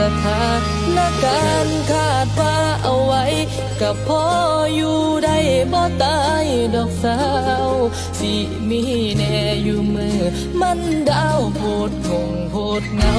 สถานการณ์คาดว่าเอาไว้กับพ่ออยู่ได้บ่ตายดอกสาว สิมีแน่อยู่มือ มันดาวโพดคงโพดเงา